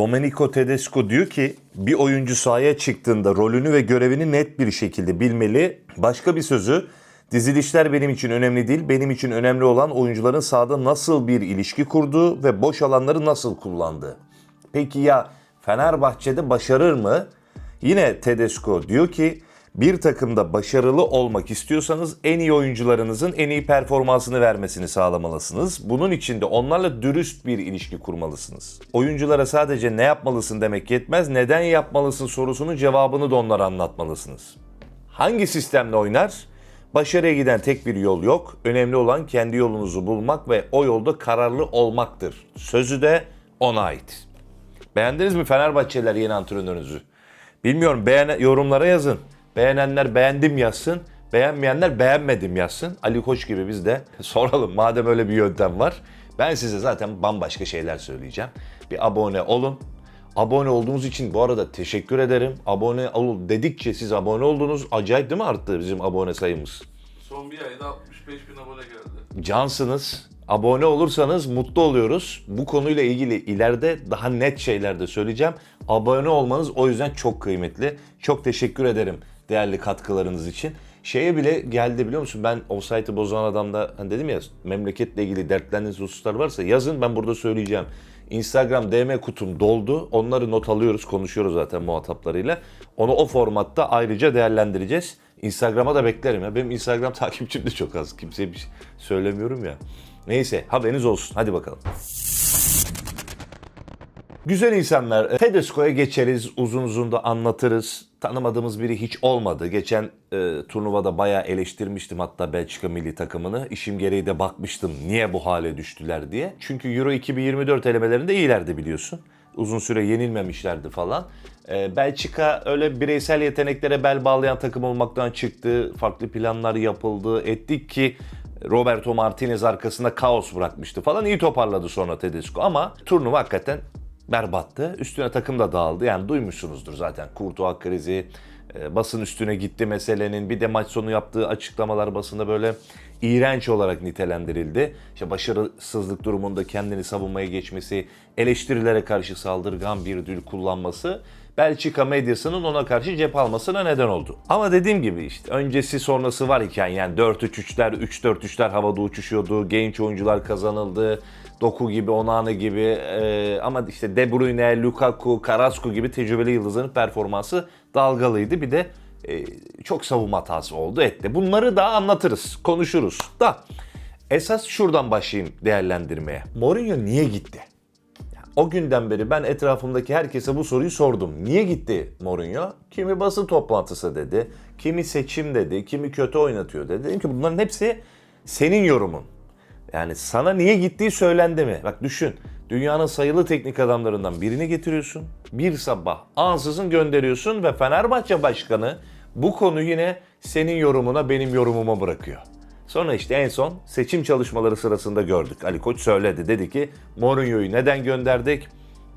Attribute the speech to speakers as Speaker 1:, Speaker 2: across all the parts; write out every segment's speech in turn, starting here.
Speaker 1: Domenico Tedesco diyor ki bir oyuncu sahaya çıktığında rolünü ve görevini net bir şekilde bilmeli. Başka bir sözü dizilişler benim için önemli değil. Benim için önemli olan oyuncuların sahada nasıl bir ilişki kurduğu ve boş alanları nasıl kullandığı. Peki ya Fenerbahçe'de başarır mı? Yine Tedesco diyor ki bir takımda başarılı olmak istiyorsanız en iyi oyuncularınızın en iyi performansını vermesini sağlamalısınız. Bunun için de onlarla dürüst bir ilişki kurmalısınız. Oyunculara sadece ne yapmalısın demek yetmez, neden yapmalısın sorusunun cevabını da onlara anlatmalısınız. Hangi sistemle oynar? Başarıya giden tek bir yol yok. Önemli olan kendi yolunuzu bulmak ve o yolda kararlı olmaktır. Sözü de ona ait. Beğendiniz mi Fenerbahçeliler yeni antrenörünüzü? Bilmiyorum beğen yorumlara yazın. Beğenenler beğendim yazsın. Beğenmeyenler beğenmedim yazsın. Ali Koç gibi biz de soralım madem öyle bir yöntem var. Ben size zaten bambaşka şeyler söyleyeceğim. Bir abone olun. Abone olduğunuz için bu arada teşekkür ederim. Abone ol dedikçe siz abone oldunuz. Acayip değil mi arttı bizim abone sayımız?
Speaker 2: Son bir ayda 65 bin abone geldi.
Speaker 1: cansınız. Abone olursanız mutlu oluyoruz. Bu konuyla ilgili ileride daha net şeyler de söyleyeceğim. Abone olmanız o yüzden çok kıymetli. Çok teşekkür ederim değerli katkılarınız için. Şeye bile geldi biliyor musun? Ben offside'ı bozan adamda hani dedim ya memleketle ilgili dertlendiğiniz hususlar varsa yazın ben burada söyleyeceğim. Instagram DM kutum doldu. Onları not alıyoruz, konuşuyoruz zaten muhataplarıyla. Onu o formatta ayrıca değerlendireceğiz. Instagram'a da beklerim ya. Benim Instagram takipçim de çok az. Kimseye bir şey söylemiyorum ya. Neyse haberiniz olsun. Hadi bakalım. Güzel insanlar. Tedesco'ya geçeriz, uzun uzun da anlatırız. Tanımadığımız biri hiç olmadı. Geçen e, turnuvada bayağı eleştirmiştim hatta Belçika milli takımını. İşim gereği de bakmıştım niye bu hale düştüler diye. Çünkü Euro 2024 elemelerinde iyilerdi biliyorsun. Uzun süre yenilmemişlerdi falan. E, Belçika öyle bireysel yeteneklere bel bağlayan takım olmaktan çıktı. Farklı planlar yapıldı. Ettik ki Roberto Martinez arkasında kaos bırakmıştı falan. İyi toparladı sonra Tedesco ama turnuva hakikaten berbattı. Üstüne takım da dağıldı. Yani duymuşsunuzdur zaten. Kurtuğa krizi, e, basın üstüne gitti meselenin. Bir de maç sonu yaptığı açıklamalar basında böyle iğrenç olarak nitelendirildi. İşte başarısızlık durumunda kendini savunmaya geçmesi, eleştirilere karşı saldırgan bir dil kullanması Belçika medyasının ona karşı cep almasına neden oldu. Ama dediğim gibi işte öncesi sonrası var iken yani 4-3-3'ler, 3-4-3'ler havada uçuşuyordu. Genç oyuncular kazanıldı. Doku gibi, Onana gibi e, ama işte De Bruyne, Lukaku, Carrasco gibi tecrübeli yıldızların performansı dalgalıydı. Bir de e, çok savunma hatası oldu etti. Bunları da anlatırız, konuşuruz. Da esas şuradan başlayayım değerlendirmeye. Mourinho niye gitti? O günden beri ben etrafımdaki herkese bu soruyu sordum. Niye gitti Mourinho? Kimi basın toplantısı dedi, kimi seçim dedi, kimi kötü oynatıyor dedi. Dedim ki bunların hepsi senin yorumun. Yani sana niye gittiği söylendi mi? Bak düşün. Dünyanın sayılı teknik adamlarından birini getiriyorsun. Bir sabah ansızın gönderiyorsun ve Fenerbahçe Başkanı bu konu yine senin yorumuna benim yorumuma bırakıyor. Sonra işte en son seçim çalışmaları sırasında gördük. Ali Koç söyledi. Dedi ki Mourinho'yu neden gönderdik?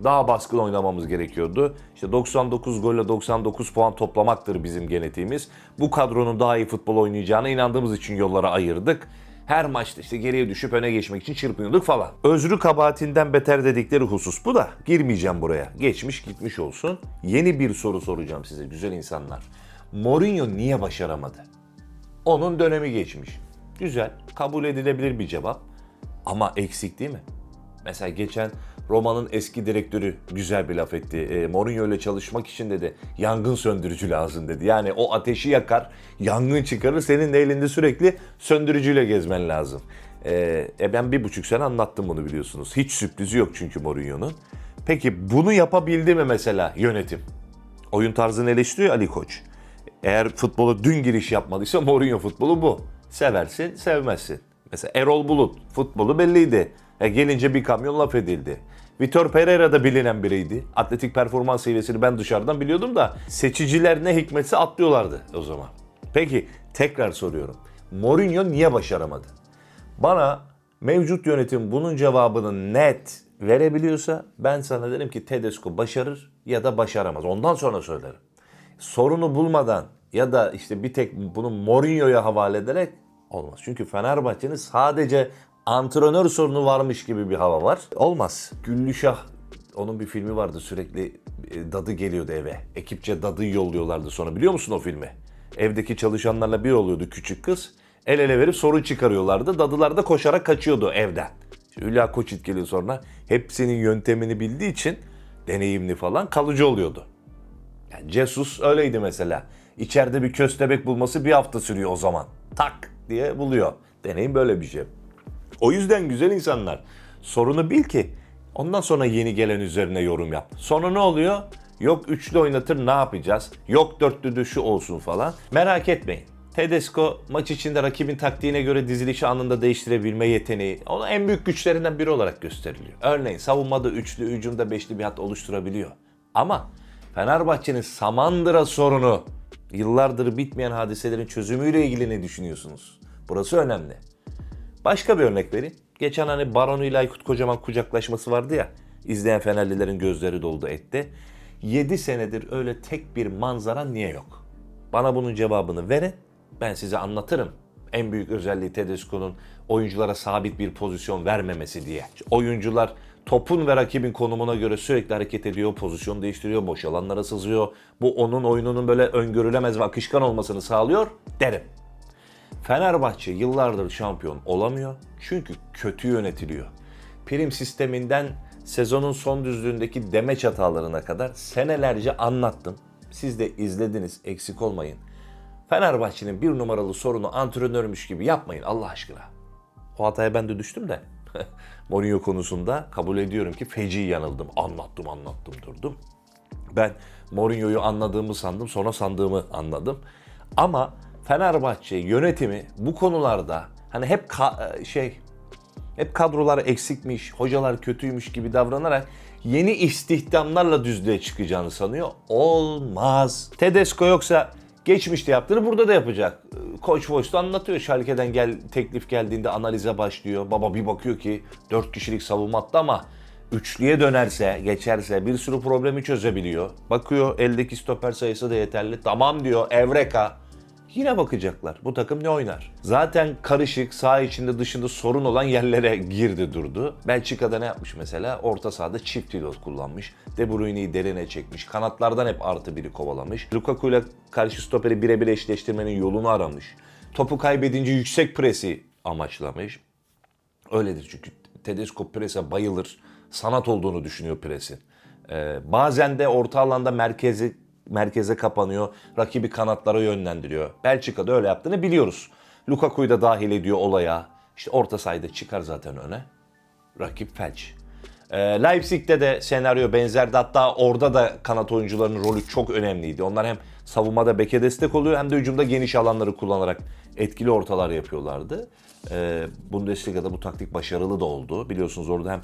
Speaker 1: Daha baskın oynamamız gerekiyordu. İşte 99 golle 99 puan toplamaktır bizim genetiğimiz. Bu kadronun daha iyi futbol oynayacağına inandığımız için yollara ayırdık. Her maçta işte geriye düşüp öne geçmek için çırpınıyorduk falan. Özrü kabahatinden beter dedikleri husus bu da. Girmeyeceğim buraya. Geçmiş gitmiş olsun. Yeni bir soru soracağım size güzel insanlar. Mourinho niye başaramadı? Onun dönemi geçmiş. Güzel, kabul edilebilir bir cevap. Ama eksik değil mi? Mesela geçen Roma'nın eski direktörü güzel bir laf etti. E, Mourinho ile çalışmak için dedi yangın söndürücü lazım dedi. Yani o ateşi yakar, yangın çıkarır. Senin de elinde sürekli söndürücüyle gezmen lazım. E, e, ben bir buçuk sene anlattım bunu biliyorsunuz. Hiç sürprizi yok çünkü Mourinho'nun. Peki bunu yapabildi mi mesela yönetim? Oyun tarzını eleştiriyor Ali Koç. Eğer futbola dün giriş yapmadıysa Mourinho futbolu bu. Seversin, sevmezsin. Mesela Erol Bulut futbolu belliydi. E gelince bir kamyon laf edildi. Vitor Pereira da bilinen biriydi. Atletik performans seviyesini ben dışarıdan biliyordum da seçiciler ne hikmetse atlıyorlardı o zaman. Peki tekrar soruyorum. Mourinho niye başaramadı? Bana mevcut yönetim bunun cevabını net verebiliyorsa ben sana derim ki Tedesco başarır ya da başaramaz. Ondan sonra söylerim. Sorunu bulmadan ya da işte bir tek bunu Mourinho'ya havale ederek olmaz. Çünkü Fenerbahçe'nin sadece antrenör sorunu varmış gibi bir hava var. Olmaz. Güllüşah Onun bir filmi vardı sürekli e, dadı geliyordu eve. Ekipçe dadı yolluyorlardı sonra biliyor musun o filmi? Evdeki çalışanlarla bir oluyordu küçük kız. El ele verip sorun çıkarıyorlardı. Dadılar da koşarak kaçıyordu evden. Hülya Koçit geliyor sonra. Hepsinin yöntemini bildiği için deneyimli falan kalıcı oluyordu. Yani Jesus öyleydi mesela. İçeride bir köstebek bulması bir hafta sürüyor o zaman. Tak diye buluyor. Deneyim böyle bir şey. O yüzden güzel insanlar sorunu bil ki ondan sonra yeni gelen üzerine yorum yap. Sonra ne oluyor? Yok üçlü oynatır ne yapacağız? Yok dörtlü de şu olsun falan. Merak etmeyin. Tedesco maç içinde rakibin taktiğine göre dizilişi anında değiştirebilme yeteneği onun en büyük güçlerinden biri olarak gösteriliyor. Örneğin savunmada üçlü, hücumda beşli bir hat oluşturabiliyor. Ama Fenerbahçe'nin Samandıra sorunu yıllardır bitmeyen hadiselerin çözümüyle ilgili ne düşünüyorsunuz? Burası önemli. Başka bir örnek vereyim. Geçen hani Baronu ile Aykut Kocaman kucaklaşması vardı ya. İzleyen Fenerlilerin gözleri doldu etti. 7 senedir öyle tek bir manzara niye yok? Bana bunun cevabını verin. Ben size anlatırım. En büyük özelliği Tedesco'nun oyunculara sabit bir pozisyon vermemesi diye. Oyuncular topun ve rakibin konumuna göre sürekli hareket ediyor, pozisyon değiştiriyor, boş alanlara sızıyor. Bu onun oyununun böyle öngörülemez ve akışkan olmasını sağlıyor derim. Fenerbahçe yıllardır şampiyon olamıyor çünkü kötü yönetiliyor. Prim sisteminden sezonun son düzlüğündeki demeç hatalarına kadar senelerce anlattım. Siz de izlediniz eksik olmayın. Fenerbahçe'nin bir numaralı sorunu antrenörmüş gibi yapmayın Allah aşkına. O hataya ben de düştüm de. Mourinho konusunda kabul ediyorum ki feci yanıldım. Anlattım anlattım durdum. Ben Mourinho'yu anladığımı sandım sonra sandığımı anladım. Ama Fenerbahçe yönetimi bu konularda hani hep ka- şey hep kadrolar eksikmiş, hocalar kötüymüş gibi davranarak yeni istihdamlarla düzlüğe çıkacağını sanıyor. Olmaz. Tedesco yoksa geçmişte yaptığını burada da yapacak. Koç Voice'da anlatıyor. Schalke'den gel, teklif geldiğinde analize başlıyor. Baba bir bakıyor ki 4 kişilik savunma attı ama üçlüye dönerse, geçerse bir sürü problemi çözebiliyor. Bakıyor eldeki stoper sayısı da yeterli. Tamam diyor Evreka. Yine bakacaklar. Bu takım ne oynar? Zaten karışık, saha içinde dışında sorun olan yerlere girdi durdu. Belçika'da ne yapmış mesela? Orta sahada çift pilot kullanmış. De Bruyne'yi derine çekmiş. Kanatlardan hep artı biri kovalamış. Lukaku ile karşı stoperi birebir eşleştirmenin yolunu aramış. Topu kaybedince yüksek presi amaçlamış. Öyledir çünkü Tedesco prese bayılır. Sanat olduğunu düşünüyor presin. Ee, bazen de orta alanda merkezi merkeze kapanıyor. Rakibi kanatlara yönlendiriyor. Belçika'da öyle yaptığını biliyoruz. Lukaku'yu da dahil ediyor olaya. İşte orta sahada çıkar zaten öne. Rakip felç. Ee, Leipzig'te de senaryo benzerdi. Hatta orada da kanat oyuncularının rolü çok önemliydi. Onlar hem savunmada beke destek oluyor hem de hücumda geniş alanları kullanarak etkili ortalar yapıyorlardı. Ee, Bundesliga'da bu taktik başarılı da oldu. Biliyorsunuz orada hem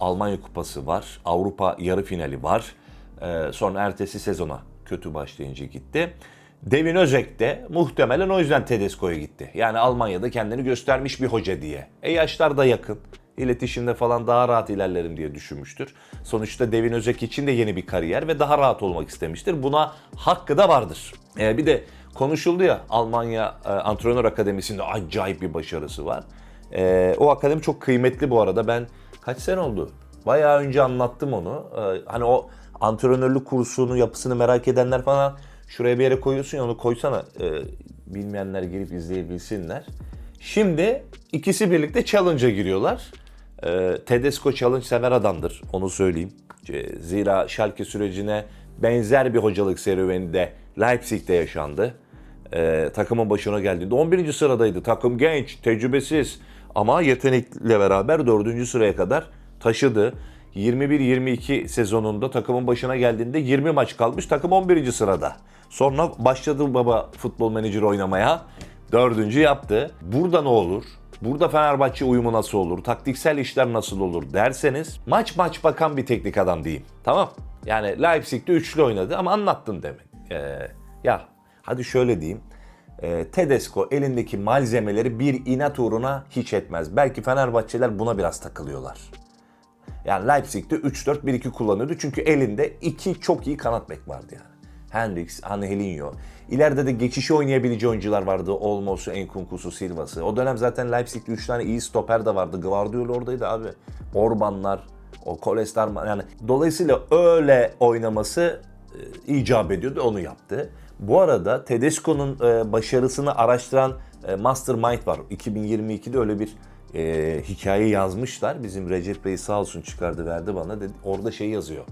Speaker 1: Almanya Kupası var, Avrupa yarı finali var. Ee, sonra ertesi sezona kötü başlayınca gitti. Devin Özek de muhtemelen o yüzden Tedesco'ya gitti. Yani Almanya'da kendini göstermiş bir hoca diye. E yaşlar da yakın. İletişimde falan daha rahat ilerlerim diye düşünmüştür. Sonuçta Devin Özek için de yeni bir kariyer ve daha rahat olmak istemiştir. Buna hakkı da vardır. E, bir de konuşuldu ya Almanya e, Antrenör Akademisi'nde acayip bir başarısı var. E, o akademi çok kıymetli bu arada. Ben kaç sene oldu? Bayağı önce anlattım onu. E, hani o antrenörlük kursunu, yapısını merak edenler falan şuraya bir yere koyuyorsun ya onu koysana. E, bilmeyenler gelip izleyebilsinler. Şimdi ikisi birlikte challenge'a giriyorlar. E, Tedesco challenge sever adamdır. Onu söyleyeyim. E, Zira Schalke sürecine benzer bir hocalık serüveni de Leipzig'te yaşandı. E, takımın başına geldiğinde 11. sıradaydı. Takım genç, tecrübesiz ama yetenekle beraber 4. sıraya kadar taşıdı. 21-22 sezonunda takımın başına geldiğinde 20 maç kalmış. Takım 11. sırada. Sonra başladı baba futbol menajeri oynamaya. Dördüncü yaptı. Burada ne olur? Burada Fenerbahçe uyumu nasıl olur? Taktiksel işler nasıl olur derseniz maç maç bakan bir teknik adam diyeyim. Tamam. Yani Leipzig'te üçlü oynadı ama anlattım demin. Ee, ya hadi şöyle diyeyim. Ee, Tedesco elindeki malzemeleri bir inat uğruna hiç etmez. Belki Fenerbahçeler buna biraz takılıyorlar. Yani Leipzig'te 3-4-1-2 kullanıyordu. Çünkü elinde iki çok iyi kanat bek vardı yani. Hendrix, Angelinho. İleride de geçişi oynayabileceği oyuncular vardı. Olmos'u, Enkunku'su, Silva'sı. O dönem zaten Leipzig'te 3 tane iyi stoper de vardı. Guardiola oradaydı abi. Orbanlar, O kolesterol yani dolayısıyla öyle oynaması e, icap ediyordu onu yaptı. Bu arada Tedesco'nun e, başarısını araştıran e, Mastermind var. 2022'de öyle bir e, hikaye yazmışlar. Bizim Recep Bey sağ olsun çıkardı verdi bana. Dedi, orada şey yazıyor.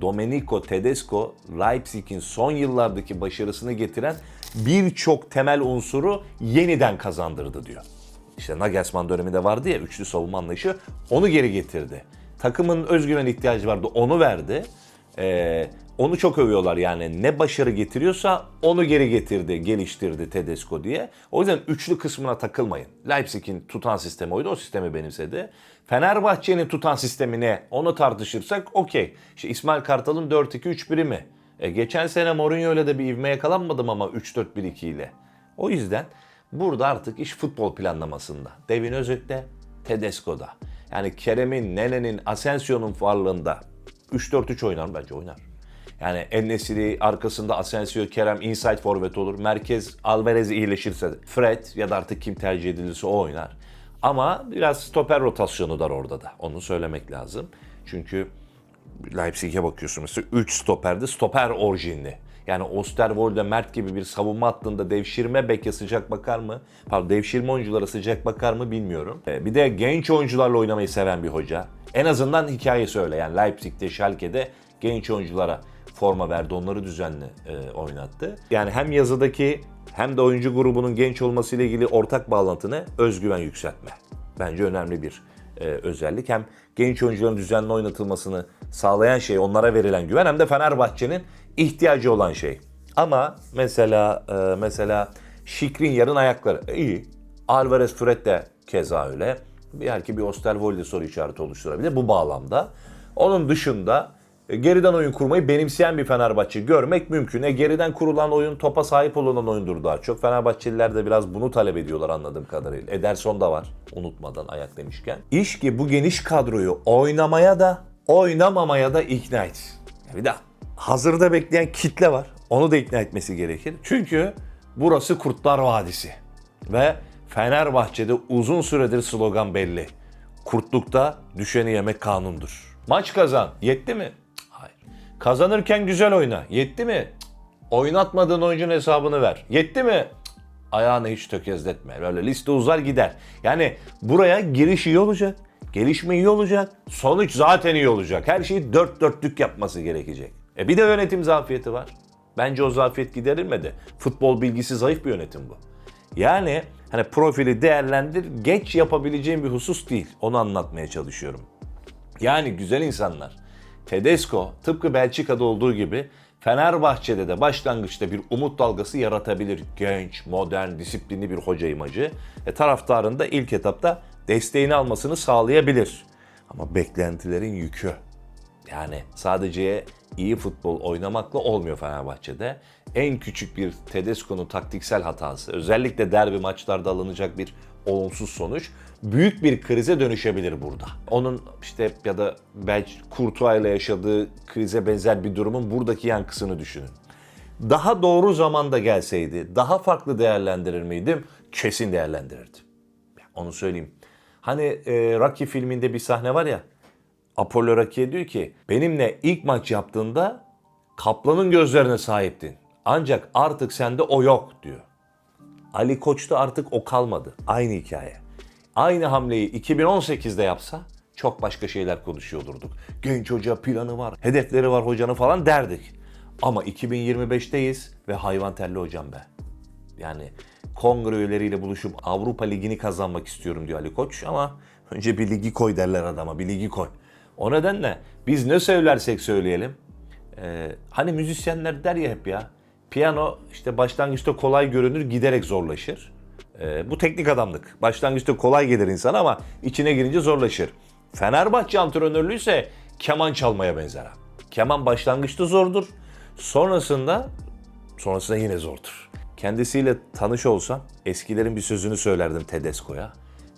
Speaker 1: Domenico Tedesco Leipzig'in son yıllardaki başarısını getiren birçok temel unsuru yeniden kazandırdı diyor. İşte Nagelsmann döneminde vardı ya üçlü savunma anlayışı onu geri getirdi. Takımın özgüven ihtiyacı vardı onu verdi. Ee, onu çok övüyorlar yani ne başarı getiriyorsa onu geri getirdi, geliştirdi Tedesco diye. O yüzden üçlü kısmına takılmayın. Leipzig'in tutan sistemi oydu, o sistemi benimsedi. Fenerbahçe'nin tutan sistemi ne? Onu tartışırsak okey. İşte İsmail Kartal'ın 4-2-3-1'i mi? E, geçen sene Mourinho ile de bir ivme yakalanmadım ama 3-4-1-2 ile. O yüzden burada artık iş futbol planlamasında. Devin Özök'te, Tedesco'da. Yani Kerem'in, Nene'nin, Asensio'nun varlığında 3-4-3 oynar mı? Bence oynar. Yani Enesiri arkasında Asensio, Kerem inside forvet olur. Merkez Alvarez iyileşirse Fred ya da artık kim tercih edilirse o oynar. Ama biraz stoper rotasyonu da orada da. Onu söylemek lazım. Çünkü Leipzig'e bakıyorsun mesela 3 stoperde stoper orijinli. Yani Osterwolde, Mert gibi bir savunma hattında devşirme beke sıcak bakar mı? Pardon devşirme oyunculara sıcak bakar mı bilmiyorum. Ee, Bir de genç oyuncularla oynamayı seven bir hoca. En azından hikaye söyle. Yani Leipzig'te, Schalke'de genç oyunculara forma verdi. Onları düzenli e, oynattı. Yani hem yazıdaki hem de oyuncu grubunun genç olmasıyla ilgili ortak bağlantını özgüven yükseltme. Bence önemli bir e, özellik. Hem genç oyuncuların düzenli oynatılmasını sağlayan şey onlara verilen güven hem de Fenerbahçe'nin ihtiyacı olan şey. Ama mesela e, mesela Şikrin yarın ayakları e, iyi. Alvarez Fred de keza öyle. Belki bir Osterwolde soru işareti oluşturabilir bu bağlamda. Onun dışında geriden oyun kurmayı benimseyen bir Fenerbahçe görmek mümkün. E, geriden kurulan oyun topa sahip olunan oyundur daha çok. Fenerbahçeliler de biraz bunu talep ediyorlar anladığım kadarıyla. Ederson da var unutmadan ayak demişken. İş ki bu geniş kadroyu oynamaya da oynamamaya da ikna et. Bir de hazırda bekleyen kitle var. Onu da ikna etmesi gerekir. Çünkü burası Kurtlar Vadisi. Ve Fenerbahçe'de uzun süredir slogan belli. Kurtlukta düşeni yemek kanundur. Maç kazan. Yetti mi? Kazanırken güzel oyna. Yetti mi? Oynatmadığın oyuncunun hesabını ver. Yetti mi? Ayağını hiç tökezletme. Böyle liste uzar gider. Yani buraya giriş iyi olacak. Gelişme iyi olacak. Sonuç zaten iyi olacak. Her şeyi dört dörtlük yapması gerekecek. E bir de yönetim zafiyeti var. Bence o zafiyet giderilmedi. Futbol bilgisi zayıf bir yönetim bu. Yani hani profili değerlendir, geç yapabileceğim bir husus değil. Onu anlatmaya çalışıyorum. Yani güzel insanlar. Tedesco tıpkı Belçika'da olduğu gibi Fenerbahçe'de de başlangıçta bir umut dalgası yaratabilir. Genç, modern, disiplinli bir hoca imajı. E, taraftarın da ilk etapta desteğini almasını sağlayabilir. Ama beklentilerin yükü. Yani sadece iyi futbol oynamakla olmuyor Fenerbahçe'de. En küçük bir Tedesco'nun taktiksel hatası, özellikle derbi maçlarda alınacak bir olumsuz sonuç büyük bir krize dönüşebilir burada. Onun işte ya da belki Courtois ile yaşadığı krize benzer bir durumun buradaki yankısını düşünün. Daha doğru zamanda gelseydi, daha farklı değerlendirir miydim? Kesin değerlendirirdim. Onu söyleyeyim. Hani e, Rocky filminde bir sahne var ya, Apollo Rocky'e diyor ki benimle ilk maç yaptığında kaplanın gözlerine sahiptin. Ancak artık sende o yok diyor. Ali Koç'ta artık o kalmadı. Aynı hikaye. Aynı hamleyi 2018'de yapsa çok başka şeyler konuşuyor olurduk. Genç hoca planı var, hedefleri var hocanın falan derdik. Ama 2025'teyiz ve hayvan telli hocam be. Yani kongre üyeleriyle buluşup Avrupa Ligi'ni kazanmak istiyorum diyor Ali Koç ama önce bir ligi koy derler adama bir ligi koy. O nedenle biz ne söylersek söyleyelim ee, hani müzisyenler der ya hep ya piyano işte başlangıçta kolay görünür giderek zorlaşır. Ee, bu teknik adamlık. Başlangıçta kolay gelir insan ama içine girince zorlaşır. Fenerbahçe antrenörlüğü ise keman çalmaya benzer. Keman başlangıçta zordur. Sonrasında sonrasında yine zordur. Kendisiyle tanış olsam eskilerin bir sözünü söylerdim Tedesco'ya.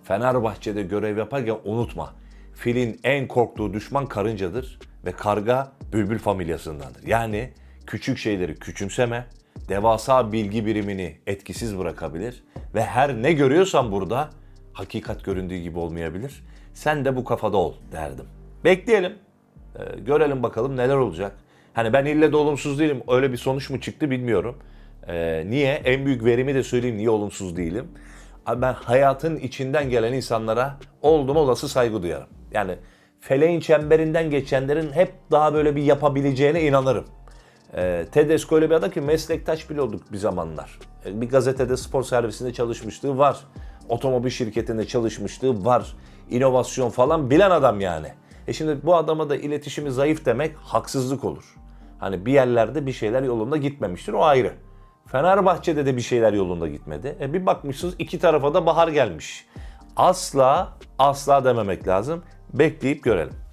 Speaker 1: Fenerbahçe'de görev yaparken unutma. Filin en korktuğu düşman karıncadır ve karga bülbül familyasındandır. Yani küçük şeyleri küçümseme, devasa bilgi birimini etkisiz bırakabilir ve her ne görüyorsan burada hakikat göründüğü gibi olmayabilir. Sen de bu kafada ol derdim. Bekleyelim. Ee, görelim bakalım neler olacak. Hani ben ille de olumsuz değilim. Öyle bir sonuç mu çıktı bilmiyorum. Ee, niye? En büyük verimi de söyleyeyim niye olumsuz değilim. Abi ben hayatın içinden gelen insanlara oldum olası saygı duyarım. Yani feleğin çemberinden geçenlerin hep daha böyle bir yapabileceğine inanırım. Ee, Tedesco öyle bir adam ki meslektaş bile olduk bir zamanlar. Ee, Bir gazetede spor servisinde çalışmışlığı var. Otomobil şirketinde çalışmışlığı var. İnovasyon falan bilen adam yani. E şimdi bu adama da iletişimi zayıf demek haksızlık olur. Hani bir yerlerde bir şeyler yolunda gitmemiştir o ayrı. Fenerbahçe'de de bir şeyler yolunda gitmedi. E bir bakmışsınız iki tarafa da bahar gelmiş. Asla asla dememek lazım. Bekleyip görelim.